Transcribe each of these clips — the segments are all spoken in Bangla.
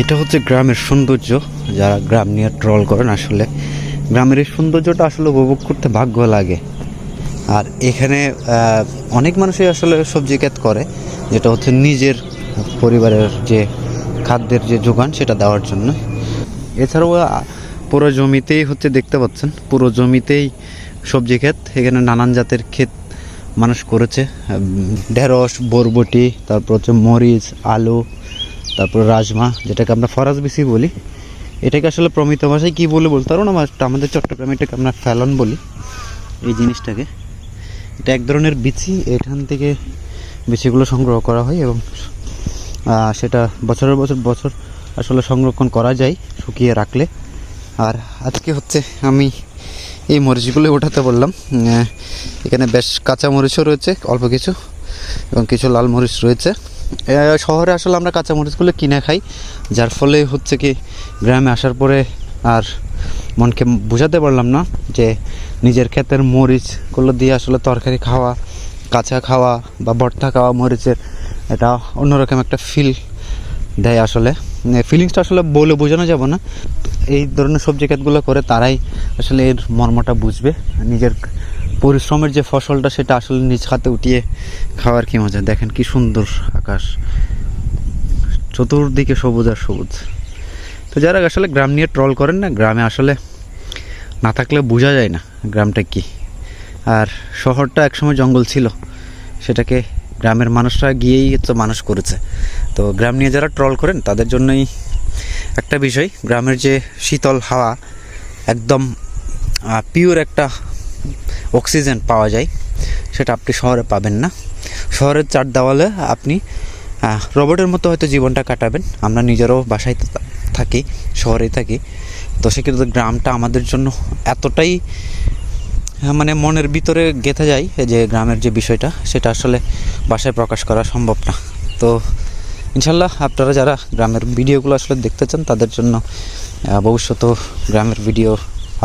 এটা হচ্ছে গ্রামের সৌন্দর্য, যারা গ্রাম নিয়ে ট্রল করেন আসলে। গ্রামের এই সৌন্দর্যটা আসলে উপভোগ করতে ভাগ্য লাগে। আর এখানে অনেক মানুষই আসলে সবজি ক্ষেত করে, যেটা হচ্ছে নিজের পরিবারের যে খাদ্যের যে যোগান, সেটা দেওয়ার জন্য। এছাড়াও পুরো জমিতেই হচ্ছে দেখতে পাচ্ছেন, পুরো জমিতেই সবজি ক্ষেত এখানে নানান জাতের ক্ষেত মানুষ করেছে। ঢেঁড়স, বরবটি, তারপর হচ্ছে মরিচ, আলু তারপর রাজমা, যেটাকে আমরা ফরাজ বিসি বলি। এটাকে আসলে প্রমিত ভাষায় কী বলে বলতে পারব না? আমাদের চট্টগ্রামে এটাকে আমরা ফ্যালন বলি, এই জিনিসটাকে। এটা এক ধরনের বিচি, এখান থেকে বিচিগুলো সংগ্রহ করা হয় এবং সেটা বছরের বছর বছর আসলে সংরক্ষণ করা যায়, শুকিয়ে রাখলে। আর আজকে হচ্ছে আমি এই মরিচগুলো ওঠাতে বললাম। এখানে বেশ কাঁচা মরিচও রয়েছে, অল্প কিছু এবং কিছু লাল মরিচ রয়েছে। শহরে আসলে আমরা কাঁচা মরিচগুলো কিনে খাই, যার ফলে হচ্ছে কি গ্রামে আসার পরে আর মনকে বোঝাতে পারলাম না যে নিজের ক্ষেতের মরিচগুলো দিয়ে আসলে তরকারি খাওয়া, কাঁচা খাওয়া বা ভর্তা খাওয়া মরিচের এটা অন্যরকম একটা ফিল দেয় আসলে। ফিলিংসটা আসলে বলে বোঝানো যাবে না। এই ধরনের সবজি ক্ষেতগুলো করে তারাই আসলে এর মর্মটা বুঝবে, নিজের পরিশ্রমের যে ফসলটা সেটা আসলে নিজ হাতে উঠিয়ে খাওয়ার কি মজা? দেখেন কি সুন্দর আকাশ। চতুর্দিকে সবুজ আর সবুজ। তো যারা আসলে গ্রাম নিয়ে ট্রল করেন না, গ্রামে আসলে না থাকলে বোঝা যায় না গ্রামটা কি। আর শহরটা একসময় জঙ্গল ছিল, সেটাকে গ্রামের মানুষরা গিয়েই হচ্ছে মানুষ করেছে। তো গ্রাম নিয়ে যারা ট্রল করেন, তাদের জন্যই একটা বিষয়, গ্রামের যে শীতল হাওয়া, একদম পিওর একটা অক্সিজেন পাওয়া যায় সেটা আপনি শহরে পাবেন না। শহরের চার দেওয়ালে আপনি রোবটের মতো হয়তো জীবনটা কাটাবেন। আমরা নিজেরও বাসায় থাকি শহরেই থাকি। তো সেক্ষেত্রে গ্রামটা আমাদের জন্য এতটাই হ্যাঁ, মানে মনের ভিতরে গেঁথে যায় যে গ্রামের যে বিষয়টা সেটা আসলে বাসায় প্রকাশ করা সম্ভব না। তো ইনশাল্লাহ আপনারা যারা গ্রামের ভিডিওগুলো আসলে দেখতে চান তাদের জন্য ভবিষ্যতেও গ্রামের ভিডিও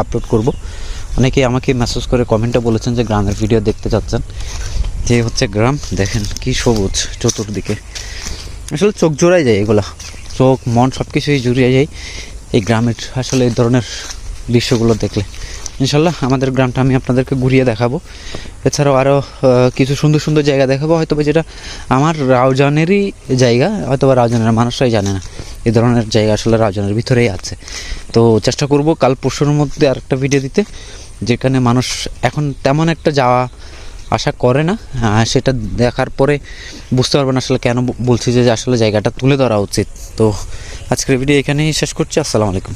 আপলোড করব। অনেকেই আমাকে মেসেজ করে কমেন্টে বলেছেন যে গ্রামের ভিডিও দেখতে চাচ্ছেন যে হচ্ছে গ্রাম, দেখেন কি সবুজ চতুর্দিকে। আসলে চোখ জোড়াই যায় এগুলা। চোখ, মন সব কিছুই জুড়িয়ে যায় এই গ্রামের, আসলে এই ধরনের দৃশ্যগুলো দেখলে। ইনশাল্লাহ আমাদের গ্রামটা আমি আপনাদেরকে ঘুরিয়ে দেখাবো। এছাড়াও আরও কিছু সুন্দর সুন্দর জায়গা দেখাবো। হয়তো যেটা আমার রাউজানেরই জায়গা হয়তো বা রাউজানের মানুষরাই জানে না। এই ধরনের জায়গা আসলে রাউজানের ভিতরেই আছে। তো চেষ্টা করব কাল পরশুর মধ্যে আরেকটা ভিডিও দিতে, যেখানে মানুষ এখন তেমন একটা যাওয়া আশা করে না। সেটা দেখার পরে বুঝতে পারবেন আসলে কেন বলছি যে আসলে জায়গাটা তুলে ধরা উচিত। তো আজকের ভিডিও এখানেই শেষ করছি। আসসালামু আলাইকুম।